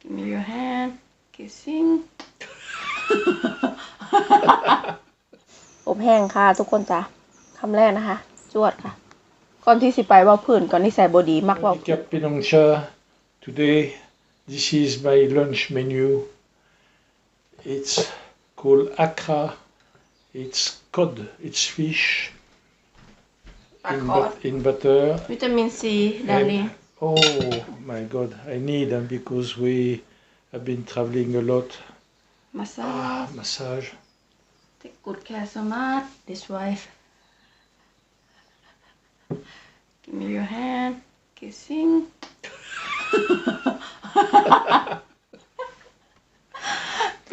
Give me your hand. Kissing. อบแห้งค่ะทุกคนจ้ะคำแรกนะคะ จวดค่ะ ก่อนที่สิไปเว่าพื้นก่อนที่ใส่บอดีมักเว่า Handicap Pinongcha. Today, this is my lunch menu. It's called akra. It's cod. It's fish in, but- in butter. วิตา มินซีดาลี And- oh my God, I need them because we have been traveling a lot. มาซา Ah, massage. Take good care so much. This wife. Give me your hand. Kissing.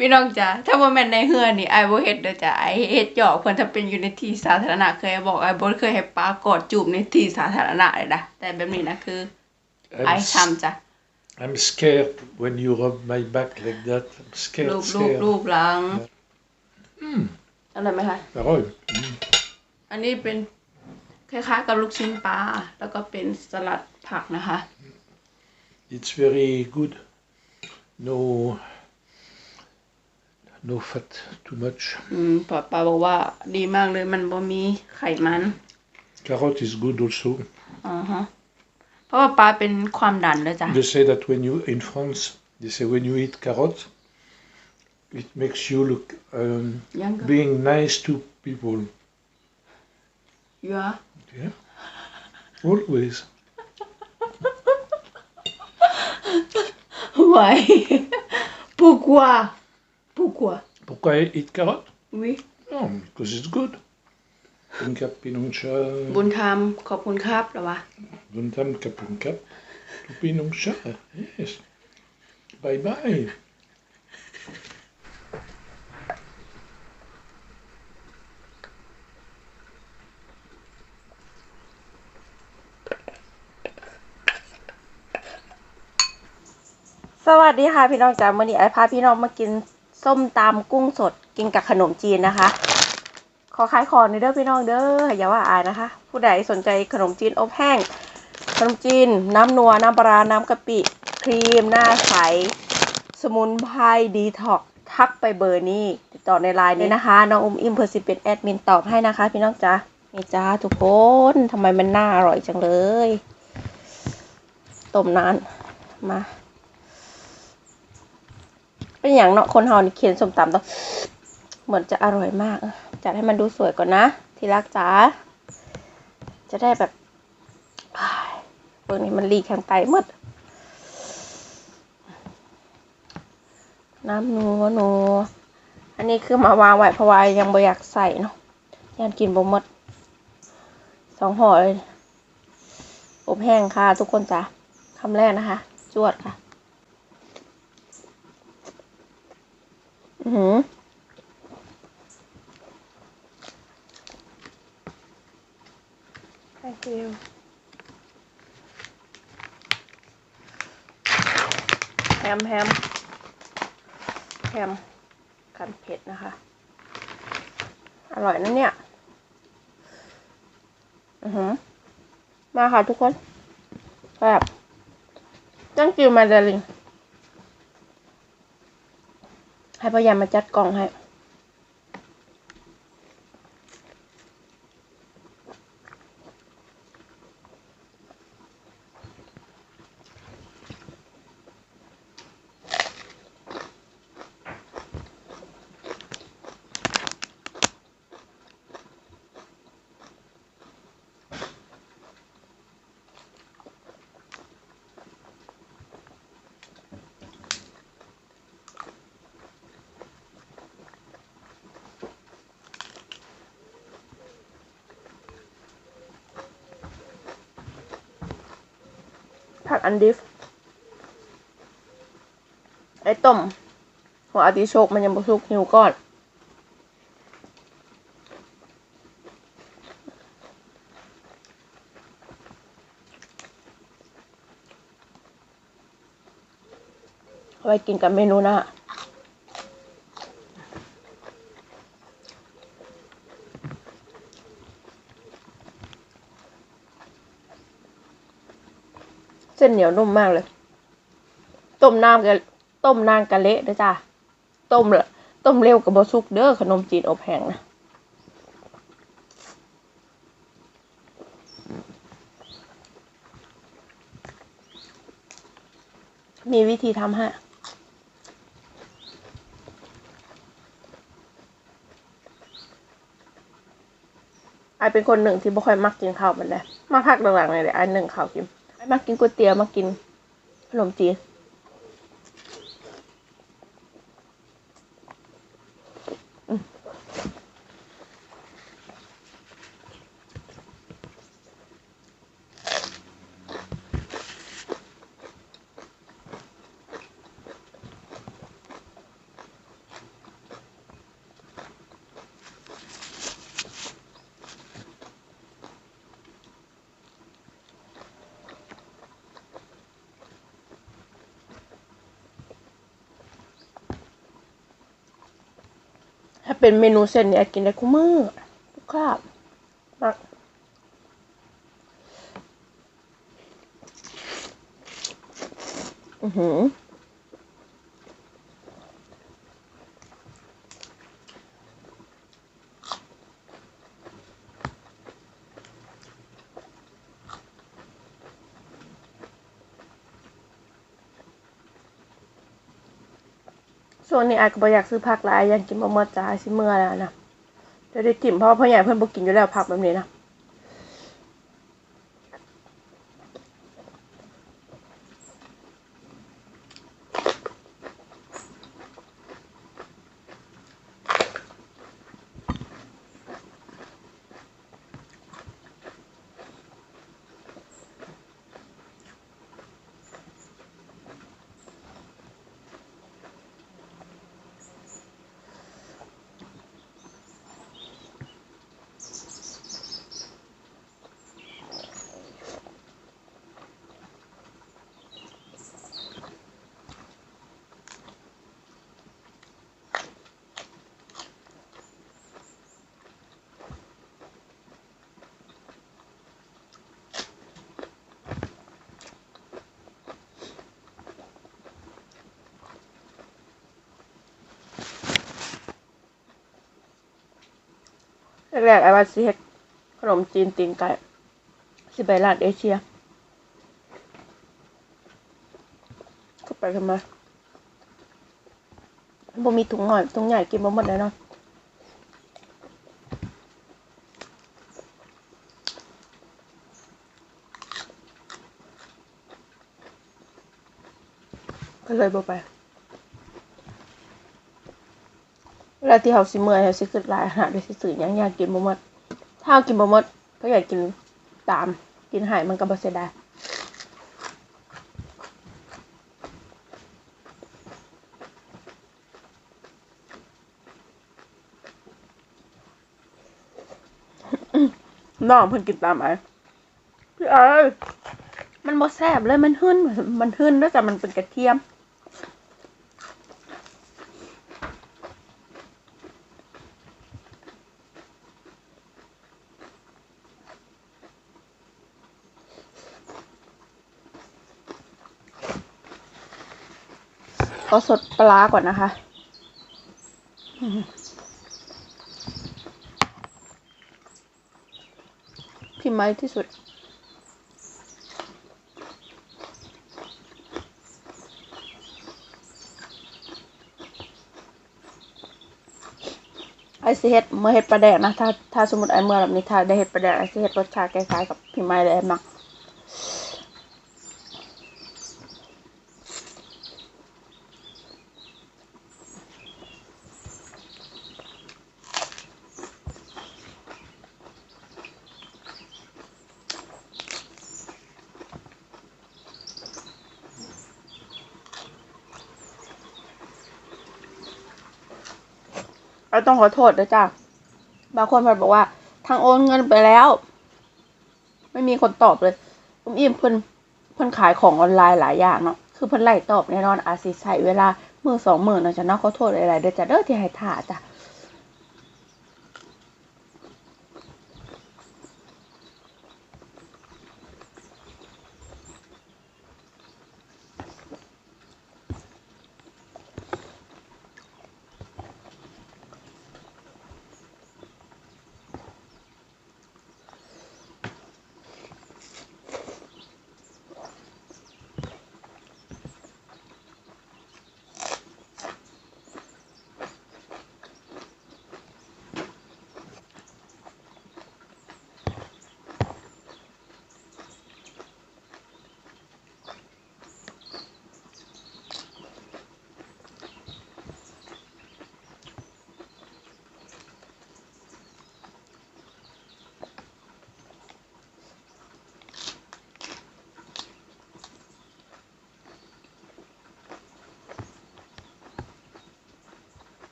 พี่น้องจ๋าถ้าว่าแม่นในเฮือนนี่ไอ้บ่เฮ็ดเด้อจ้ะไอ้เฮ็ดหยอกเพิ่นถ้าเป็นอยู่ในที่สาธารณะเคยบอกไอ้บ่เคยให้ป้ากอดจูบในที่สาธารณะเลยนะแต่แบบนี้นะคือ I'm, ไอ้ s- ทำจ้ะ I'm scared when you rub my back like that. I'm scared. รูปรูป scared. รูปหลังอืมอะไรไหมคะ Parole. อันนี้เป็นคล้ายๆกับลูกชิ้นปลา แล้วก็เป็นสลัดผักนะคะ It's very good. No, no fat too much. อืมปาปาบอกว่าดีมากเลยมันบ่มีไขมัน Carrot is good also. อ่าฮะ เพราะว่าปลาเป็นความดันเลยจ้ะ They say that when you in France, they say when you eat carrot, it makes you look um, ยังก็ being nice to people. เยอะ Yeah, always. ไหว ปูกว่าปูกว่า Pourquoi I eat carrot? วิ No, because it's good. Pinkap pinongcha, บุญธรรมขอบคุณครับเหรอวะ buntam kapunkap, pinongcha. Yes. Bye bye. สวัสดีค่ะพี่น้องจ๋ามื่อนี้ไอพาพี่น้องมากินส้มตำกุ้งสดกินกับขนมจีนนะคะ ขอขายของในเด้อพี่น้องเด้ออย่าว่าอายนะคะ ผู้ใดสนใจขนมจีนอบแห้ง ขนมจีน น้ำนัว น้ำปลา น้ำกะปิ ครีม หน้าใส สมุนไพรดีท็อกทักไปเบอร์นี้ ติดต่อในไลน์นี้นะคะ น้องอุ้มอิมเพอร์สิเป็นแอดมินตอบให้นะคะ พี่น้องจ๋านี่จ้าทุกคนทำไมมันน่าอร่อยจังเลยต้มนานมา เป็นอย่างเนาะคนเฮานี่เขียนสมตำต้อง เหมือนจะอร่อยมาก จัดให้มันดูสวยก่อนนะ ที่รักจ๋า จะได้แบบอ้ายเบอร์นี้มันลีกข้างไตหมด น้ำนัวนัวอันนี้คือมาวางไว้เพราะว่ายังบ่อยากใส่เนาะย่านกินบ่หมด สองห่อเลยอบแห้งค่ะ ทุกคนจ้ะคำแรกนะคะ จวดค่ะ อือหือ Thank you แฮมแฮมแฮมกันเผ็ดนะคะ อร่อยนะเนี่ย อือหือ มาค่ะทุกคนแบบจังจิวมาเดลิงให้พยายามมาจัดกล่องให้ ผัดอันดิฟ ไอ้ต้มหัวอาติโชกมันยังบ่สุกหิวก่อนไว้กินกับเมนูหน้า นเหนียวนุ่มมากเลย ต้มน้ำแกต้มนางกะเละเด้อจ้าต้มละต้มเร็วกับบสุกเด้อขนมจีนอบแห้งนะมีวิธีทำให้ไอเป็นคนหนึ่งที่บ่ค่อยมักกินข้าวมันเลยมาพักหลังๆเลยเดี๋ยวไอหนึ่งข้าวกิน มากินก๋วยเตี๋ยวมากกินขนมจีน เป็นเมนูเส้นเนี่ยกินได้คู่มือทุกคราบมากอือหือ วนนี้อาจก็บ่อยากซื้อผักหลายอยากกินบ่หมดจ้าสิเมื่อแล้วนะจะได้กินเพราะพ่อใหญ่เพิ่นบ่กินอยู่แล้วผักแบบนี้นะ แรกไอ้ว่าสิเฮ็ดขนมจีนตีนไก่สิไปร้านเอเชียก็ไปกันมาบ่มีถุงหน่อยถุงใหญ่กินบ่หมดเลยเนาะก็เลยบ่ไป เว ลาที่เขาสิเมื่อยเขาสิขึ้นหลายขนาดได้สิสื่อหยังอยากกินบ่หมดถ้าเอากินบ่หมดก็อยากกินตาม กินหายมันก็บ่เสียดายน้องเพิ่นกินตามไอ้พี่เอ้ยมันบ่แซ่บเลยมันหึ่นมันหึ่นแล้วแต่มันเป็นกระเทียม ก็สดปลาก่อนนะคะพิมพ์ไม้ที่สุด ไอซีเฮ็ดเมื่อเฮ็ดปลาแดกนะ ถ้าถ้าสมมติไอเมื่อแบบนี้ถ้าได้เฮ็ดปลาแดกไอซีเฮ็ดรสชาติคล้ายๆกับพิมพ์ไม้เลยมัก เราต้องขอโทษด้วยจ้ะบางคนมันบอกว่า ทางโอนเงินไปแล้ว ไม่มีคนตอบเลยอุ้มอิ่มเพิ่นเพิ่นขายของออนไลน์หลายอย่างเนาะคือเพิ่นไล่ตอบแน่นอนอาจสิใช้เวลามือสองมือเนาะจ้ะเนาะขอโทษหลายๆเด้อจ้ะเด้อที่ให้ถ่าจ้ะ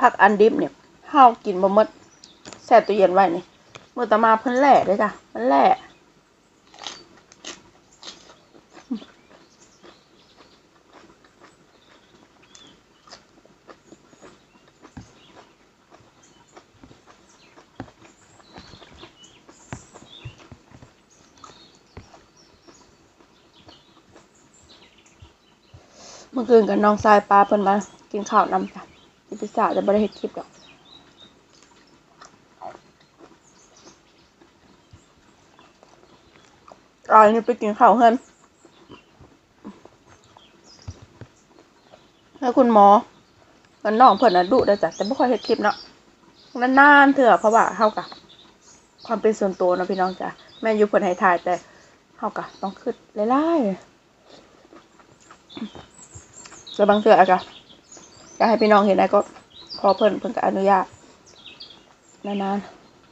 ผักอันดิบเนี่ยห้าวกินบ่หมดแช่ตู้เย็นไว้นี่มื้อตมาเพิ่นแหล่ด้อจ้ะมันแหล่เมื่อคืนกับน้องทรายปลาเพิ่นมากินข้าวนำจ้ะ กินพิซซ่าแต่บ่ได้เฮ็ดคลิปดอกอ่านี่ไปกินข้าวเฮิรนแล้วคุณหมอมันน้องเพิ่นน่ะดุได้จ้ะแต่ไม่ค่อยเห็นคลิปเนาะนานๆเถอะเพราะว่าเฮากะความเป็นส่วนตัวนะพี่น้องจ้ะแม่อยู่เพิ่นให้ถ่ายแต่เฮากะต้องขึ้นหลายๆแล้วบางเทื่ออะกะ กให้พี่น้องเห็นได้ก็พอเพิ่นเพิ่นก็อนุญาตนาน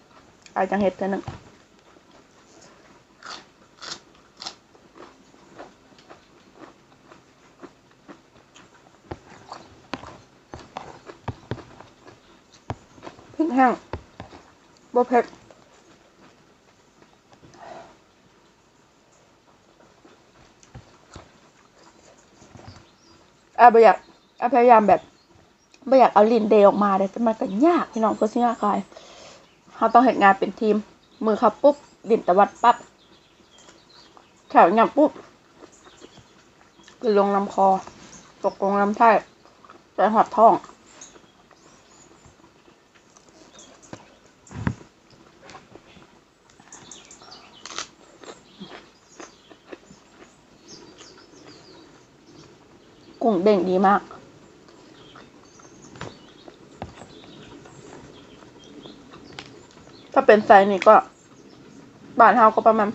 ๆอาจจังเฮ็ดเทื่อหนึงพริกแห้งบ่เผ็ดอาบ่อยากอาพยายามแบบ บ่อยากเอาลิ้นเดย์ออกมาเลยแต่มันก็ยากพี่น้องก็สิยากคายเขาต้องเฮ็ดงานเป็นทีม มือเขาปุ๊บลินตะวัดปั๊บแขวหยับปุ๊บคือลงลำคอ ตกลงลำไส้ใจหอดท้องกุ้งเด้งดีมาก ถ้าเป็นไซส์นี้ก็บาทเฮาก็ประมาณ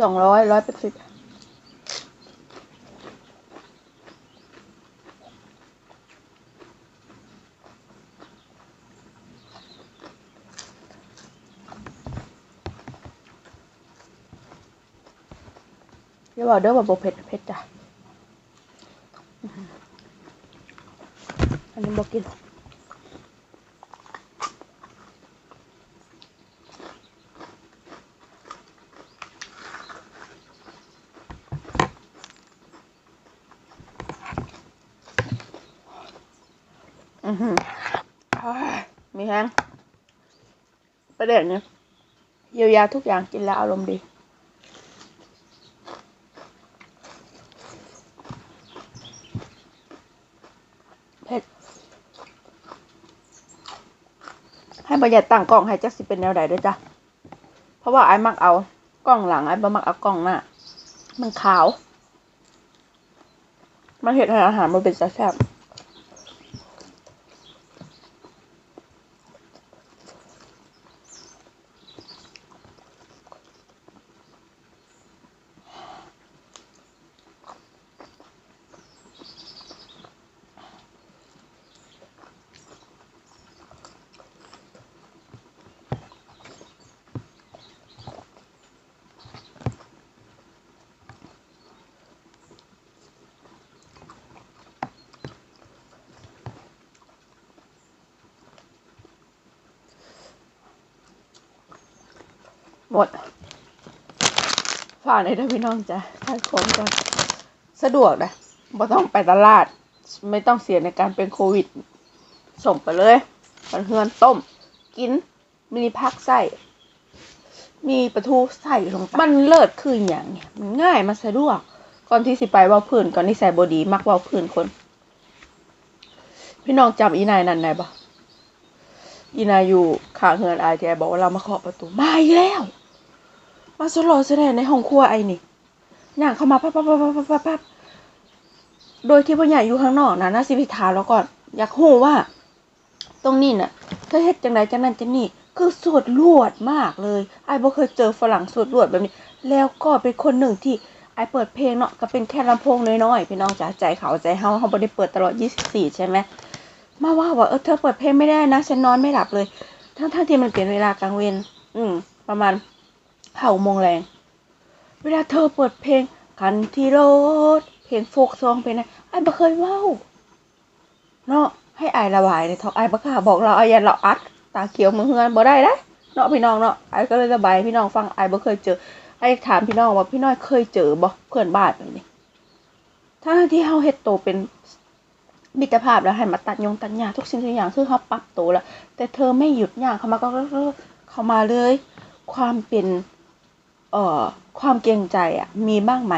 สองร้อยร้อยแปดสิบอย่าบอกเด้อว่าโบเผ็ดเผ็ดจ้ะอันนี้บอกกิน อือหือมีแห้งประเด็นเนี่ยเยียวยาทุกอย่างกินแล้วอารมณ์ดีเผ็ดให้ประหยัดตั้งกล้องให้จักสิเป็นแนวใดด้วยจ้ะเพราะว่าไอ้มักเอากล้องหลังไอ้บ่มักเอากล้องหน้ามันขาว มันเห็ดให้อาหารมันเป็นแซ่บ ดฝากในอยเด้อพี่น้องจ้ะถ้าคนก็สะดวกนะบ่ต้องไปตลาด ไม่ต้องเสียในการเป็นโควิด ส่งไปเลยมันเฮือนต้ม กินมีพักใส่มีปลาทูใส่ลงไปมันเลิศคืออย่างเนี่ยมันง่ายมันสะดวก ก่อนที่สิไปว่าพื้นก่อนที่ใส่บดีมักว่าพื้นคน พี่น้องจำอีนายนั่นได้ปะอีนายอยู่ข้างเฮือนอายแจบอกว่าเรามาเคาะประตูมาอีกแล้ว มาสโลว์แสดงในห้องครัวไอ้นี่ย่างเข้ามาปั๊บปั๊บปั๊บปั๊บปั๊บปั๊บโดยที่พ่อใหญ่อยู่ข้างนอกนะน่าสิพิถาแล้วก่อน อยากรู้ว่า ตรงนี้น่ะเธอเฮ็ดจังไดจังนั้นจังนี่คือสวดลวดมากเลยไอ้บ่เคยเจอฝรั่งสวดลวดแบบนี้ แล้วก็เป็นคนหนึ่งที่ไอ้เปิดเพลงเนาะก็เป็นแค่ลำโพงน้อยๆพี่น้องจ๋าใจเขาใจเฮาเฮาบ่ได้เปิดตลอด 24 ใช่ไหมมาว่าว่าเออเธอเปิดเพลงไม่ได้นะฉันนอนไม่หลับเลย ทั้งๆที่มันเป็นเวลากลางเวรอืม ประมาณ ห้าโมงแรง เวลาเธอเปิดเพลงคันที่รถเพลงโฟกซองเพลงนะไอ้บ่เคยเว้าเนาะให้อายระบายในท้องไอายบ่กล้าบอกเราไอายยันเราอัดตาเขียวมือเฮือนบ่ได้เด้เนาะพี่น้องเนาะไอายก็เลยระบายให้พี่น้องฟังไอายบ่เคยเจอไอายถามพี่น้องว่าพี่น้อยเคยเจอบ่เพื่อนบ้านแบบนี้ถ้าที่เฮาเฮ็ดโตเป็นมิตรภาพแล้วให้มาตัดยงตัดหญ้าทุกสิ่งทุกอย่างคือเฮาปรับโตแล้วแต่เธอไม่หยุดย่างเข้ามาก็เข้ามาเลย ความเป็น เอ่อความเกรงใจอะมีบ้างไหม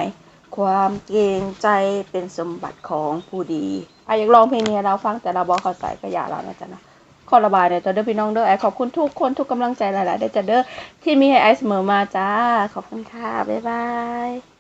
ความเกรงใจเป็นสมบัติของผู้ดีอะอยากลองเพลงนี้เราฟังแต่เราบอกเขาใส่ก็อย่าเรานะจ๊ะนะขอระบายเนี่ยจ้ะเด้อพี่น้องเด้อไอขอบคุณทุกคนทุกกำลังใจหลายๆเด้อจ้ะเด้อที่มีให้ไอเสมอมาจ้า ขอบคุณค่ะ บ๊ายบาย